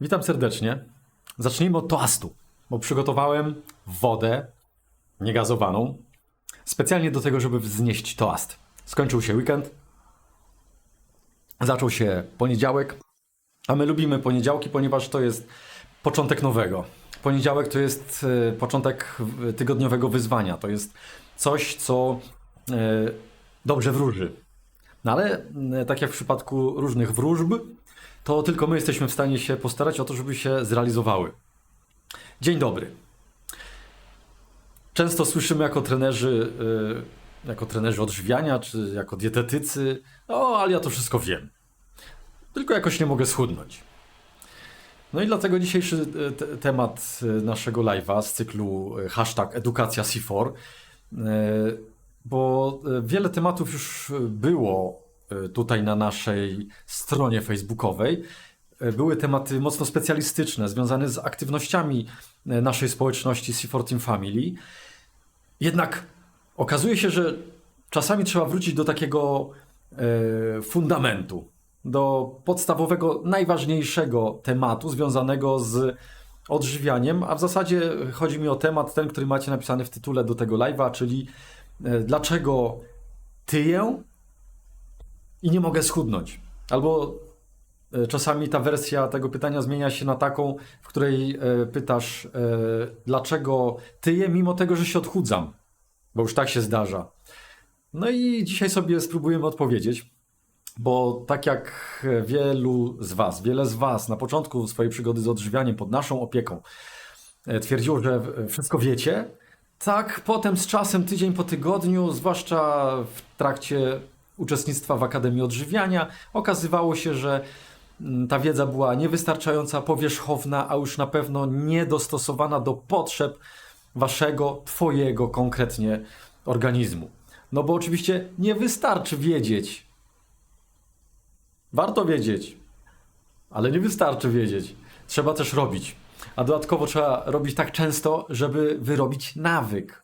Witam serdecznie. Zacznijmy od toastu, bo przygotowałem wodę niegazowaną specjalnie do tego, żeby wznieść toast. Skończył się weekend, zaczął się poniedziałek, a my lubimy poniedziałki, ponieważ to jest początek nowego. Poniedziałek to jest e, początek tygodniowego wyzwania. To jest coś, co e, dobrze wróży. No ale e, tak jak w przypadku różnych wróżb, to tylko my jesteśmy w stanie się postarać o to, żeby się zrealizowały. Dzień dobry. Często słyszymy jako trenerzy, y, jako trenerzy odżywiania, czy jako dietetycy, o, ale ja to wszystko wiem. Tylko jakoś nie mogę schudnąć. No i dlatego dzisiejszy te- temat y, naszego live'a z cyklu hashtag edukacja C4, y, bo wiele tematów już było tutaj na naszej stronie facebookowej. Y, Były tematy mocno specjalistyczne, związane z aktywnościami y, naszej społeczności C4 Team Family. Jednak okazuje się, że czasami trzeba wrócić do takiego fundamentu, do podstawowego, najważniejszego tematu związanego z odżywianiem, a w zasadzie chodzi mi o temat ten, który macie napisany w tytule do tego live'a, czyli dlaczego tyję i nie mogę schudnąć. Albo e, czasami ta wersja tego pytania zmienia się na taką, w której e, pytasz, e, dlaczego tyję, mimo tego, że się odchudzam, bo już tak się zdarza. No i dzisiaj sobie spróbujemy odpowiedzieć, bo tak jak wielu z Was, wiele z Was na początku swojej przygody z odżywianiem pod naszą opieką twierdziło, że wszystko wiecie, tak potem z czasem, tydzień po tygodniu, zwłaszcza w trakcie uczestnictwa w Akademii Odżywiania, okazywało się, że mm, ta wiedza była niewystarczająca, powierzchowna, a już na pewno niedostosowana do potrzeb waszego, twojego konkretnie organizmu. No bo oczywiście nie wystarczy wiedzieć. Warto wiedzieć, ale nie wystarczy wiedzieć. Trzeba też robić. A dodatkowo trzeba robić tak często, żeby wyrobić nawyk.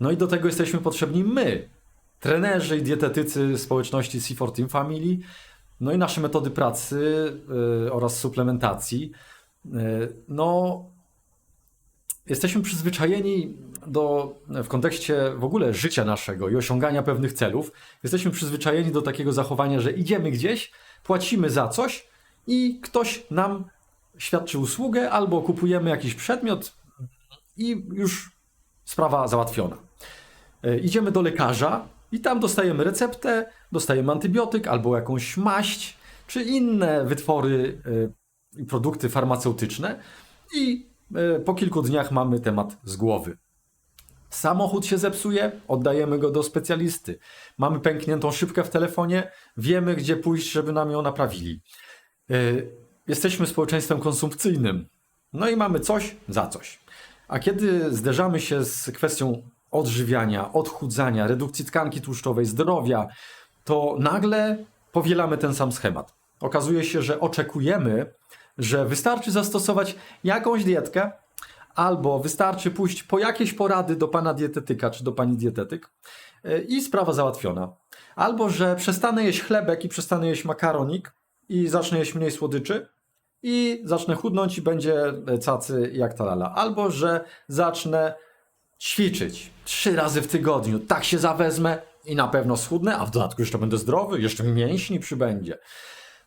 No i do tego jesteśmy potrzebni my, trenerzy i dietetycy społeczności C4 Team Family, no i nasze metody pracy y, oraz suplementacji. Y, no, jesteśmy przyzwyczajeni do, w kontekście w ogóle życia naszego i osiągania pewnych celów, jesteśmy przyzwyczajeni do takiego zachowania, że idziemy gdzieś, płacimy za coś i ktoś nam świadczy usługę albo kupujemy jakiś przedmiot i już sprawa załatwiona. E, Idziemy do lekarza i tam dostajemy receptę, dostajemy antybiotyk albo jakąś maść, czy inne wytwory e, i produkty farmaceutyczne i e, po kilku dniach mamy temat z głowy. Samochód się zepsuje, oddajemy go do specjalisty. Mamy pękniętą szybkę w telefonie, wiemy gdzie pójść, żeby nam ją naprawili. E, Jesteśmy społeczeństwem konsumpcyjnym. No i mamy coś za coś. A kiedy zderzamy się z kwestią odżywiania, odchudzania, redukcji tkanki tłuszczowej, zdrowia, to nagle powielamy ten sam schemat. Okazuje się, że oczekujemy, że wystarczy zastosować jakąś dietkę, albo wystarczy pójść po jakieś porady do pana dietetyka czy do pani dietetyk yy, i sprawa załatwiona. Albo że przestanę jeść chlebek i przestanę jeść makaronik i zacznę jeść mniej słodyczy i zacznę chudnąć i będzie e, cacy jak ta lala. Albo że zacznę ćwiczyć trzy razy w tygodniu. Tak się zawezmę i na pewno schudnę, a w dodatku jeszcze będę zdrowy, jeszcze mi mięśni przybędzie.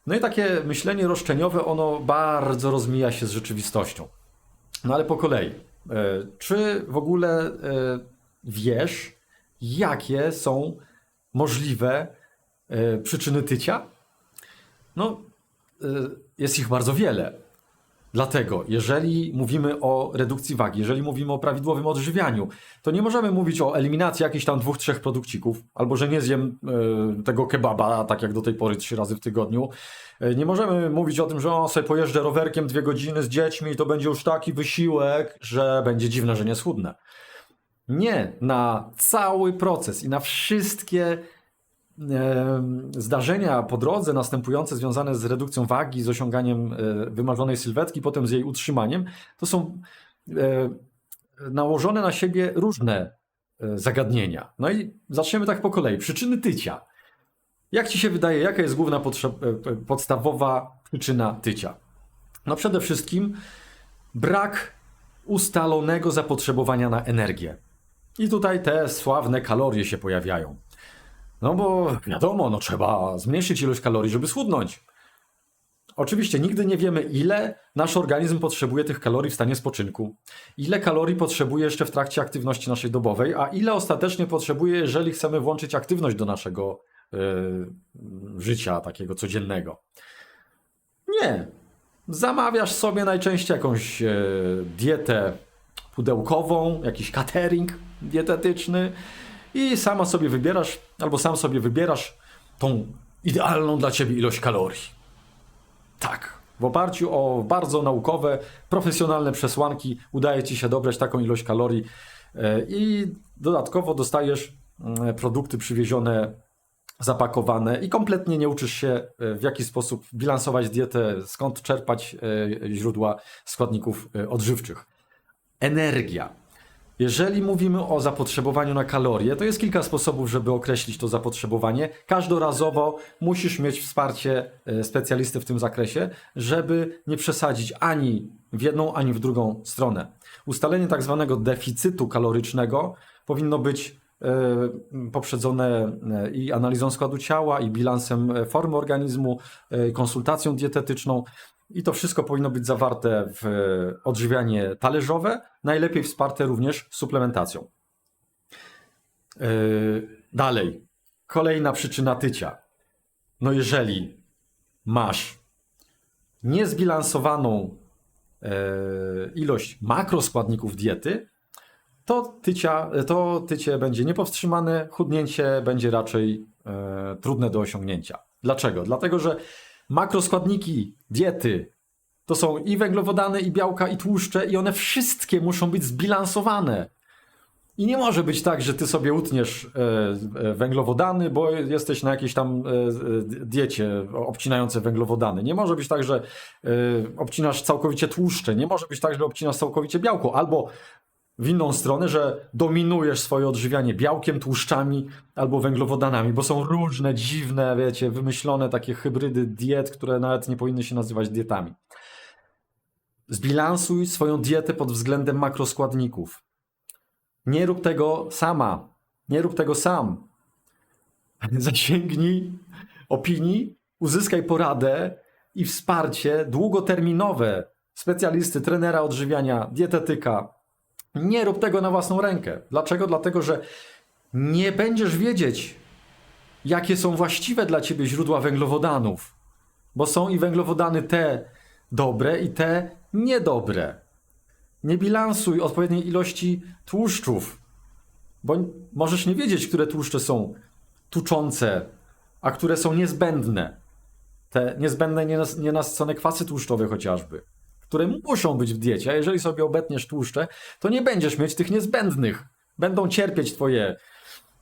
No i takie myślenie roszczeniowe, ono bardzo rozmija się z rzeczywistością. No ale po kolei. E, Czy w ogóle e, wiesz, jakie są możliwe e, przyczyny tycia? No, jest ich bardzo wiele. Dlatego, jeżeli mówimy o redukcji wagi, jeżeli mówimy o prawidłowym odżywianiu, to nie możemy mówić o eliminacji jakichś tam dwóch, trzech produkcików, albo że nie zjem y, tego kebaba, tak jak do tej pory trzy razy w tygodniu. Y, Nie możemy mówić o tym, że o, sobie pojeżdżę rowerkiem dwie godziny z dziećmi i to będzie już taki wysiłek, że będzie dziwne, że nie schudnę. Nie, na cały proces i na wszystkie zdarzenia po drodze następujące związane z redukcją wagi, z osiąganiem e, wymarzonej sylwetki, potem z jej utrzymaniem, to są e, nałożone na siebie różne e, zagadnienia. No i zaczniemy tak po kolei. Przyczyny tycia. Jak ci się wydaje, jaka jest główna podstawowa przyczyna tycia? No przede wszystkim brak ustalonego zapotrzebowania na energię. I tutaj te sławne kalorie się pojawiają. No bo wiadomo, no trzeba zmniejszyć ilość kalorii, żeby schudnąć. Oczywiście nigdy nie wiemy, ile nasz organizm potrzebuje tych kalorii w stanie spoczynku, ile kalorii potrzebuje jeszcze w trakcie aktywności naszej dobowej, a ile ostatecznie potrzebuje, jeżeli chcemy włączyć aktywność do naszego yy, życia takiego codziennego. Nie. Zamawiasz sobie najczęściej jakąś e, dietę pudełkową, jakiś catering dietetyczny i sama sobie wybierasz, albo sam sobie wybierasz tą idealną dla ciebie ilość kalorii. Tak. W oparciu o bardzo naukowe, profesjonalne przesłanki udaje ci się dobrać taką ilość kalorii e, i dodatkowo dostajesz mm, produkty przywiezione, zapakowane i kompletnie nie uczysz się e, w jaki sposób bilansować dietę, skąd czerpać e, źródła składników odżywczych. Energia. Jeżeli mówimy o zapotrzebowaniu na kalorie, to jest kilka sposobów, żeby określić to zapotrzebowanie. Każdorazowo musisz mieć wsparcie e, specjalisty w tym zakresie, żeby nie przesadzić ani w jedną, ani w drugą stronę. Ustalenie tak zwanego deficytu kalorycznego powinno być poprzedzone e, i analizą składu ciała, i bilansem formy organizmu, konsultacją dietetyczną. I to wszystko powinno być zawarte w odżywianie talerzowe, najlepiej wsparte również suplementacją. Dalej, kolejna przyczyna tycia. No jeżeli masz niezbilansowaną ilość makroskładników diety, to, tycia, to tycie będzie niepowstrzymane, chudnięcie będzie raczej yy, trudne do osiągnięcia. Dlaczego? Dlatego, że makroskładniki diety to są i węglowodany, i białka, i tłuszcze, i one wszystkie muszą być zbilansowane. I nie może być tak, że ty sobie utniesz e, e, węglowodany, bo jesteś na jakiejś tam e, diecie obcinające węglowodany. Nie może być tak, że obcinasz całkowicie tłuszcze. Nie może być tak, że obcinasz całkowicie białko. Albo w inną stronę, że dominujesz swoje odżywianie białkiem, tłuszczami albo węglowodanami, bo są różne dziwne, wiecie, wymyślone takie hybrydy diet, które nawet nie powinny się nazywać dietami. Zbilansuj swoją dietę pod względem makroskładników. Nie rób tego sama. Nie rób tego sam. Zasięgnij opinii, uzyskaj poradę i wsparcie długoterminowe specjalisty, trenera odżywiania, dietetyka. Nie rób tego na własną rękę. Dlaczego? Dlatego, że nie będziesz wiedzieć, jakie są właściwe dla ciebie źródła węglowodanów, bo są i węglowodany te dobre i te niedobre. Nie bilansuj odpowiedniej ilości tłuszczów, bo możesz nie wiedzieć, które tłuszcze są tuczące, a które są niezbędne. Te niezbędne, nienasycone kwasy tłuszczowe chociażby, które muszą być w diecie. A jeżeli sobie obetniesz tłuszcze, to nie będziesz mieć tych niezbędnych. Będą cierpieć twoje,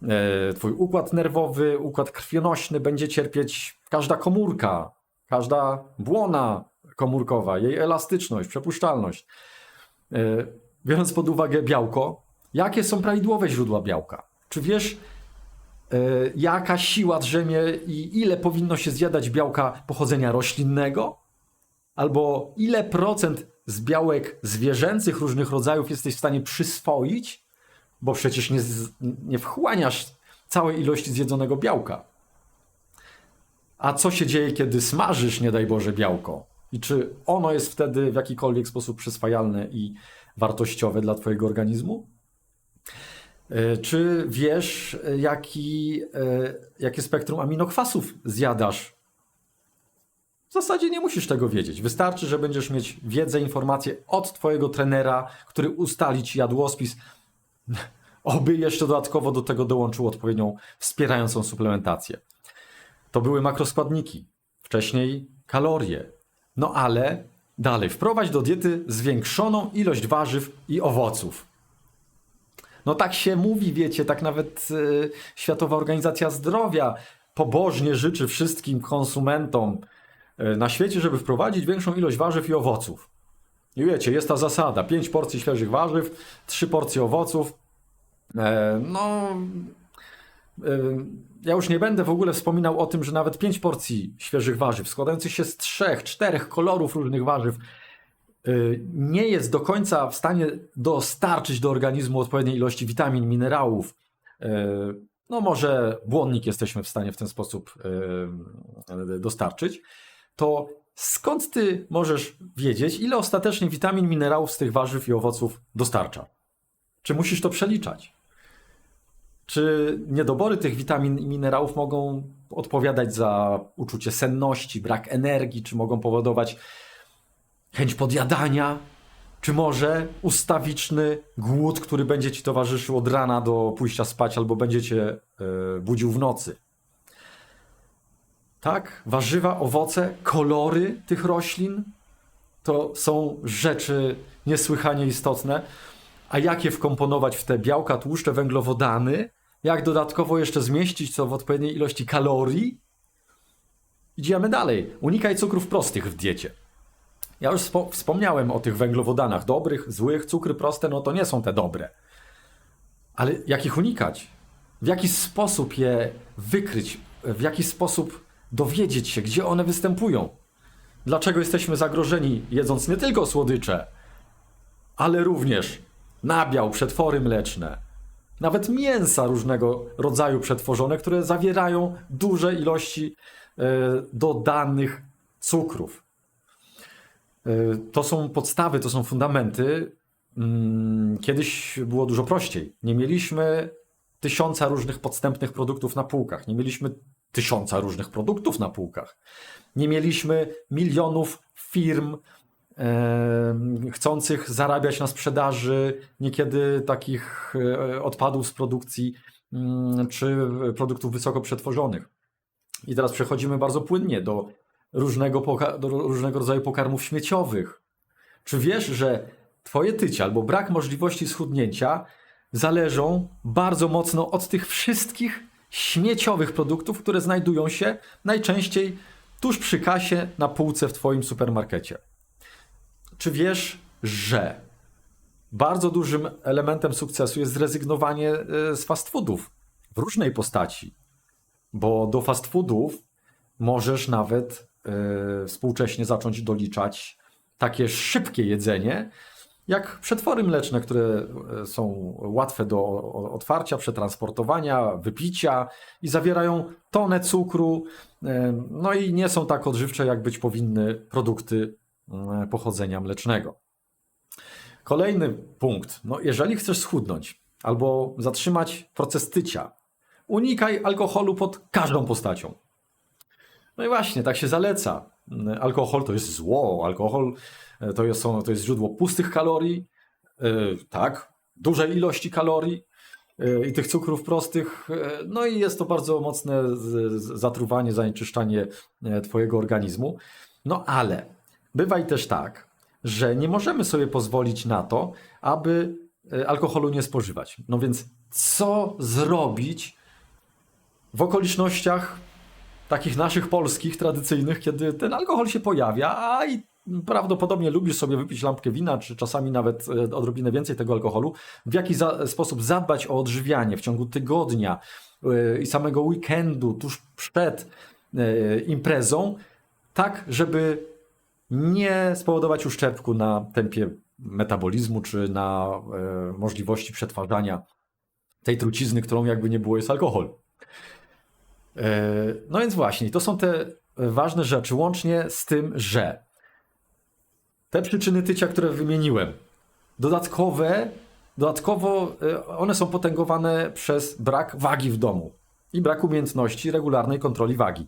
e, twój układ nerwowy, układ krwionośny, będzie cierpieć każda komórka, każda błona, komórkowa, jej elastyczność, przepuszczalność. E, biorąc pod uwagę białko, jakie są prawidłowe źródła białka? Czy wiesz, e, jaka siła drzemie i ile powinno się zjadać białka pochodzenia roślinnego? Albo ile procent z białek zwierzęcych różnych rodzajów jesteś w stanie przyswoić? Bo przecież nie, nie wchłaniasz całej ilości zjedzonego białka. A co się dzieje, kiedy smażysz, nie daj Boże, białko? I czy ono jest wtedy w jakikolwiek sposób przyswajalne i wartościowe dla Twojego organizmu? E, czy wiesz, jaki, e, jakie spektrum aminokwasów zjadasz? W zasadzie nie musisz tego wiedzieć. Wystarczy, że będziesz mieć wiedzę, informacje od Twojego trenera, który ustali Ci jadłospis. Oby jeszcze dodatkowo do tego dołączył odpowiednią wspierającą suplementację. To były makroskładniki, wcześniej kalorie, no ale dalej, wprowadź do diety zwiększoną ilość warzyw i owoców. No tak się mówi, wiecie, tak nawet yy, Światowa Organizacja Zdrowia pobożnie życzy wszystkim konsumentom na świecie, żeby wprowadzić większą ilość warzyw i owoców. I wiecie, jest ta zasada: 5 porcji świeżych warzyw, 3 porcje owoców. E, no, ja już nie będę w ogóle wspominał o tym, że nawet 5 porcji świeżych warzyw, składających się z trzech, czterech kolorów różnych warzyw, nie jest do końca w stanie dostarczyć do organizmu odpowiedniej ilości witamin, minerałów. No, może błonnik jesteśmy w stanie w ten sposób dostarczyć. To skąd ty możesz wiedzieć, ile ostatecznie witamin, minerałów z tych warzyw i owoców dostarcza? Czy musisz to przeliczać? Czy niedobory tych witamin i minerałów mogą odpowiadać za uczucie senności, brak energii, czy mogą powodować chęć podjadania, czy może ustawiczny głód, który będzie ci towarzyszył od rana do pójścia spać, albo będzie cię e, budził w nocy? Tak, warzywa, owoce, kolory tych roślin to są rzeczy niesłychanie istotne. A jak je wkomponować w te białka, tłuszcze, węglowodany? Jak dodatkowo jeszcze zmieścić to w odpowiedniej ilości kalorii? Idziemy dalej. Unikaj cukrów prostych w diecie. Ja już spo- wspomniałem o tych węglowodanach dobrych, złych. Cukry proste, no to nie są te dobre. Ale jak ich unikać? W jaki sposób je wykryć? W jaki sposób dowiedzieć się, gdzie one występują? Dlaczego jesteśmy zagrożeni jedząc nie tylko słodycze, ale również nabiał, przetwory mleczne, nawet mięsa różnego rodzaju przetworzone, które zawierają duże ilości e, dodanych cukrów. E, To są podstawy, to są fundamenty. Mm, Kiedyś było dużo prościej. Nie mieliśmy tysiąca różnych podstępnych produktów na półkach. Nie mieliśmy tysiąca różnych produktów na półkach. Nie mieliśmy milionów firm e, chcących zarabiać na sprzedaży niekiedy takich e, odpadów z produkcji mm, czy produktów wysoko przetworzonych. I teraz przechodzimy bardzo płynnie do różnego, do różnego rodzaju pokarmów śmieciowych. Czy wiesz, że twoje tycie albo brak możliwości schudnięcia zależą bardzo mocno od tych wszystkich śmieciowych produktów, które znajdują się najczęściej tuż przy kasie na półce w twoim supermarkecie? Czy wiesz, że bardzo dużym elementem sukcesu jest zrezygnowanie e, z fast foodów w różnej postaci? Bo do fast foodów możesz nawet e, współcześnie zacząć doliczać takie szybkie jedzenie, jak przetwory mleczne, które e, są łatwe do otwarcia, przetransportowania, wypicia i zawierają tonę cukru, e, no i nie są tak odżywcze, jak być powinny produkty e, pochodzenia mlecznego. Kolejny punkt. No, jeżeli chcesz schudnąć albo zatrzymać proces tycia, unikaj alkoholu pod każdą postacią. No i właśnie, tak się zaleca. Alkohol to jest zło, alkohol e, to jest, to jest źródło pustych kalorii, e, tak, dużej ilości kalorii e, i tych cukrów prostych. No i jest to bardzo mocne zatruwanie, zanieczyszczanie Twojego organizmu. No ale bywa i też tak, że nie możemy sobie pozwolić na to, aby alkoholu nie spożywać. No więc co zrobić w okolicznościach takich naszych polskich, tradycyjnych, kiedy ten alkohol się pojawia, a i prawdopodobnie lubisz sobie wypić lampkę wina, czy czasami nawet e, odrobinę więcej tego alkoholu, w jaki za, sposób zadbać o odżywianie w ciągu tygodnia e, i samego weekendu, tuż przed e, imprezą, tak, żeby nie spowodować uszczerbku na tempie metabolizmu, czy na e, możliwości przetwarzania tej trucizny, którą jakby nie było jest alkohol. E, No więc właśnie, to są te ważne rzeczy, łącznie z tym, że te przyczyny tycia, które wymieniłem, dodatkowe, dodatkowo e, one są potęgowane przez brak wagi w domu i brak umiejętności regularnej kontroli wagi.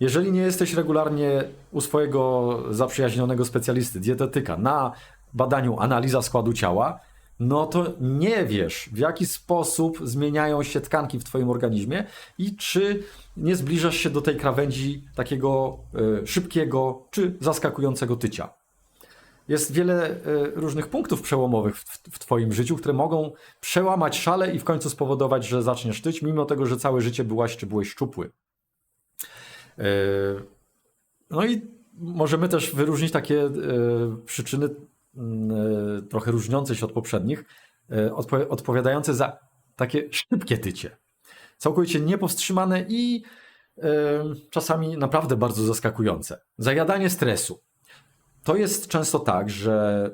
Jeżeli nie jesteś regularnie u swojego zaprzyjaźnionego specjalisty, dietetyka, na badaniu analiza składu ciała, no to nie wiesz, w jaki sposób zmieniają się tkanki w Twoim organizmie i czy nie zbliżasz się do tej krawędzi takiego e, szybkiego czy zaskakującego tycia. Jest wiele e, różnych punktów przełomowych w, Twoim życiu, które mogą przełamać szale i w końcu spowodować, że zaczniesz tyć, mimo tego, że całe życie byłaś czy byłeś szczupły. E, No i możemy też wyróżnić takie przyczyny trochę różniące się od poprzednich, e, odpo- odpowiadające za takie szybkie tycie. całkowicie niepowstrzymane i e, czasami naprawdę bardzo zaskakujące. Zajadanie stresu. To jest często tak, że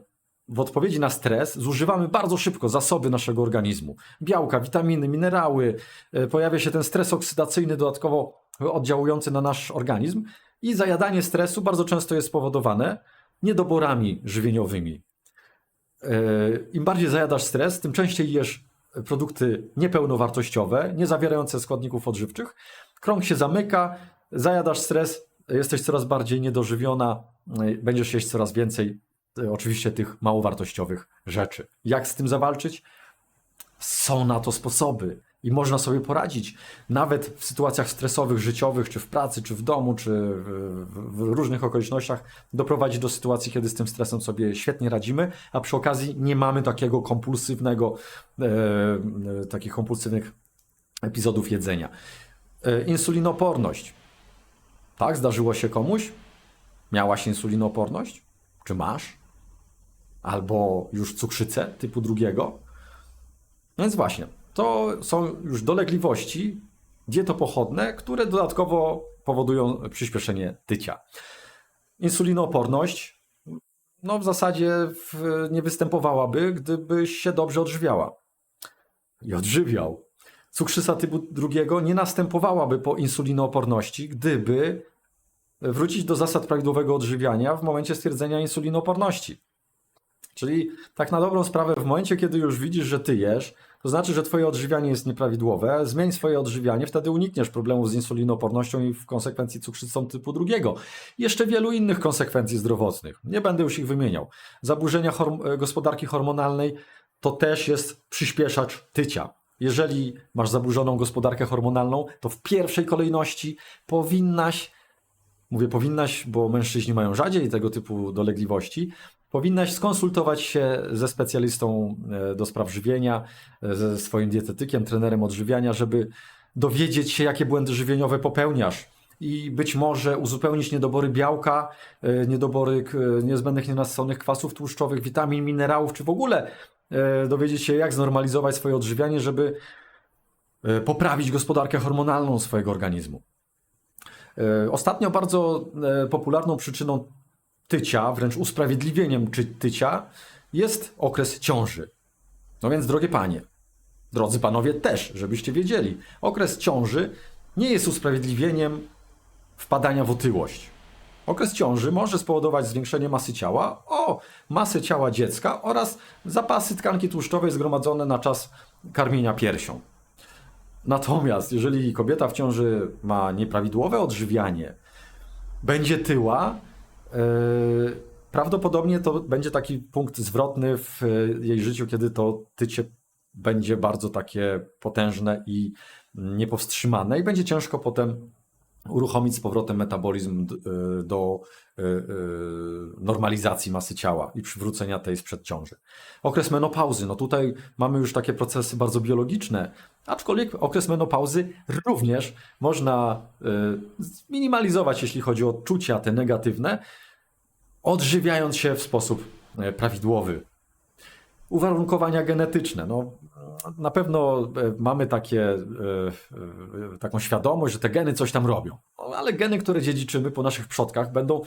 w odpowiedzi na stres zużywamy bardzo szybko zasoby naszego organizmu. Białka, witaminy, minerały, e, pojawia się ten stres oksydacyjny dodatkowo oddziałujący na nasz organizm i zajadanie stresu bardzo często jest spowodowane niedoborami żywieniowymi. E, Im bardziej zajadasz stres, tym częściej jesz produkty niepełnowartościowe, nie zawierające składników odżywczych. Krąg się zamyka, zajadasz stres, jesteś coraz bardziej niedożywiona, e, będziesz jeść coraz więcej e, oczywiście tych małowartościowych rzeczy. Jak z tym zawalczyć? Są na to sposoby i można sobie poradzić. Nawet w sytuacjach stresowych, życiowych, czy w pracy, czy w domu, czy w, różnych okolicznościach, doprowadzić do sytuacji, kiedy z tym stresem sobie świetnie radzimy, a przy okazji nie mamy takiego kompulsywnego, e, e, takich kompulsywnych epizodów jedzenia. E, insulinoporność. Tak, zdarzyło się komuś? Miałaś insulinoporność? Czy masz? Albo już cukrzycę typu drugiego? No więc właśnie, to są już dolegliwości dietopochodne, które dodatkowo powodują przyspieszenie tycia. Insulinooporność no w zasadzie w, nie występowałaby, gdybyś się dobrze odżywiała. I odżywiał. Cukrzyca typu drugiego nie następowałaby po insulinooporności, gdyby wrócić do zasad prawidłowego odżywiania w momencie stwierdzenia insulinooporności. Czyli tak na dobrą sprawę, w momencie, kiedy już widzisz, że ty jesz, to znaczy, że twoje odżywianie jest nieprawidłowe, zmień swoje odżywianie, wtedy unikniesz problemów z insulinopornością i w konsekwencji cukrzycą typu drugiego. Jeszcze wielu innych konsekwencji zdrowotnych. Nie będę już ich wymieniał. Zaburzenia horm gospodarki hormonalnej to też jest przyspieszacz tycia. Jeżeli masz zaburzoną gospodarkę hormonalną, to w pierwszej kolejności powinnaś, mówię powinnaś, bo mężczyźni mają rzadziej tego typu dolegliwości, powinnaś skonsultować się ze specjalistą e, do spraw żywienia, e, ze swoim dietetykiem, trenerem odżywiania, żeby dowiedzieć się, jakie błędy żywieniowe popełniasz. I być może uzupełnić niedobory białka, e, niedobory niezbędnych nienasyconych kwasów tłuszczowych, witamin, minerałów, czy w ogóle dowiedzieć się, jak znormalizować swoje odżywianie, żeby poprawić gospodarkę hormonalną swojego organizmu. Ostatnio bardzo popularną przyczyną tycia, wręcz usprawiedliwieniem czy tycia, jest okres ciąży. No więc, drogie panie, drodzy panowie też, żebyście wiedzieli, okres ciąży nie jest usprawiedliwieniem wpadania w otyłość. Okres ciąży może spowodować zwiększenie masy ciała o masę ciała dziecka oraz zapasy tkanki tłuszczowej zgromadzone na czas karmienia piersią. Natomiast jeżeli kobieta w ciąży ma nieprawidłowe odżywianie, będzie tyła, prawdopodobnie to będzie taki punkt zwrotny w jej życiu, kiedy to tycie będzie bardzo takie potężne i niepowstrzymane i będzie ciężko potem uruchomić z powrotem metabolizm e, do e, normalizacji masy ciała i przywrócenia tej sprzed ciąży. Okres menopauzy, no tutaj mamy już takie procesy bardzo biologiczne, aczkolwiek okres menopauzy również można zminimalizować, jeśli chodzi o odczucia te negatywne, odżywiając się w sposób e, prawidłowy. Uwarunkowania genetyczne. No, na pewno e, mamy takie, e, taką świadomość, że te geny coś tam robią. No, ale geny, które dziedziczymy po naszych przodkach, będą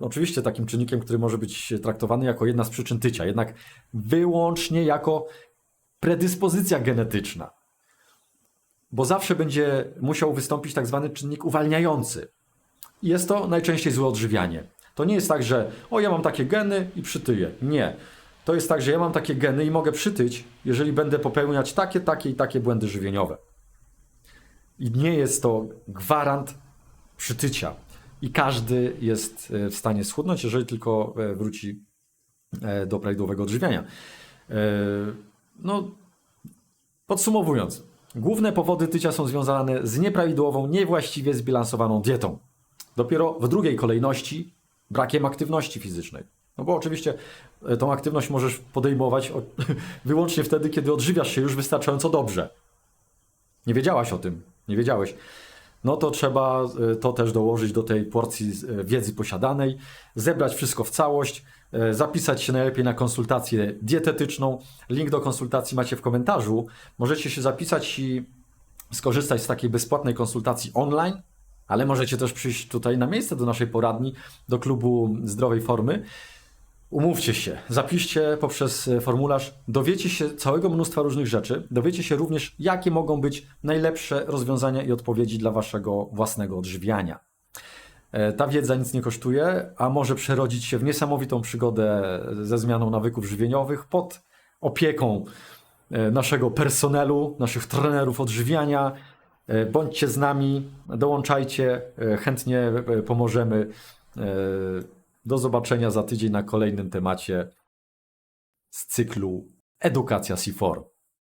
oczywiście takim czynnikiem, który może być traktowany jako jedna z przyczyn tycia, jednak wyłącznie jako predyspozycja genetyczna. Bo zawsze będzie musiał wystąpić tak zwany czynnik uwalniający. Jest to najczęściej złe odżywianie. To nie jest tak, że o ja mam takie geny i przytyję. Nie. To jest tak, że ja mam takie geny i mogę przytyć, jeżeli będę popełniać takie, takie i takie błędy żywieniowe. I nie jest to gwarant przytycia. I każdy jest e, w stanie schudnąć, jeżeli tylko e, wróci e, do prawidłowego odżywiania. No, podsumowując, główne powody tycia są związane z nieprawidłową, niewłaściwie zbilansowaną dietą. Dopiero w drugiej kolejności brakiem aktywności fizycznej. No bo oczywiście e, tą aktywność możesz podejmować wyłącznie wtedy, kiedy odżywiasz się już wystarczająco dobrze. Nie wiedziałaś o tym, nie wiedziałeś. No to trzeba e, to też dołożyć do tej porcji e, wiedzy posiadanej, zebrać wszystko w całość, zapisać się najlepiej na konsultację dietetyczną. Link do konsultacji macie w komentarzu. Możecie się zapisać i skorzystać z takiej bezpłatnej konsultacji online, ale możecie też przyjść tutaj na miejsce do naszej poradni, do klubu zdrowej formy. Umówcie się, zapiszcie poprzez e, formularz, dowiecie się całego mnóstwa różnych rzeczy, dowiecie się również, jakie mogą być najlepsze rozwiązania i odpowiedzi dla waszego własnego odżywiania. E, Ta wiedza nic nie kosztuje, a może przerodzić się w niesamowitą przygodę ze zmianą nawyków żywieniowych pod opieką e, naszego personelu, naszych trenerów odżywiania. E, Bądźcie z nami, dołączajcie, e, chętnie e, pomożemy. Do zobaczenia za tydzień na kolejnym temacie z cyklu Edukacja C4.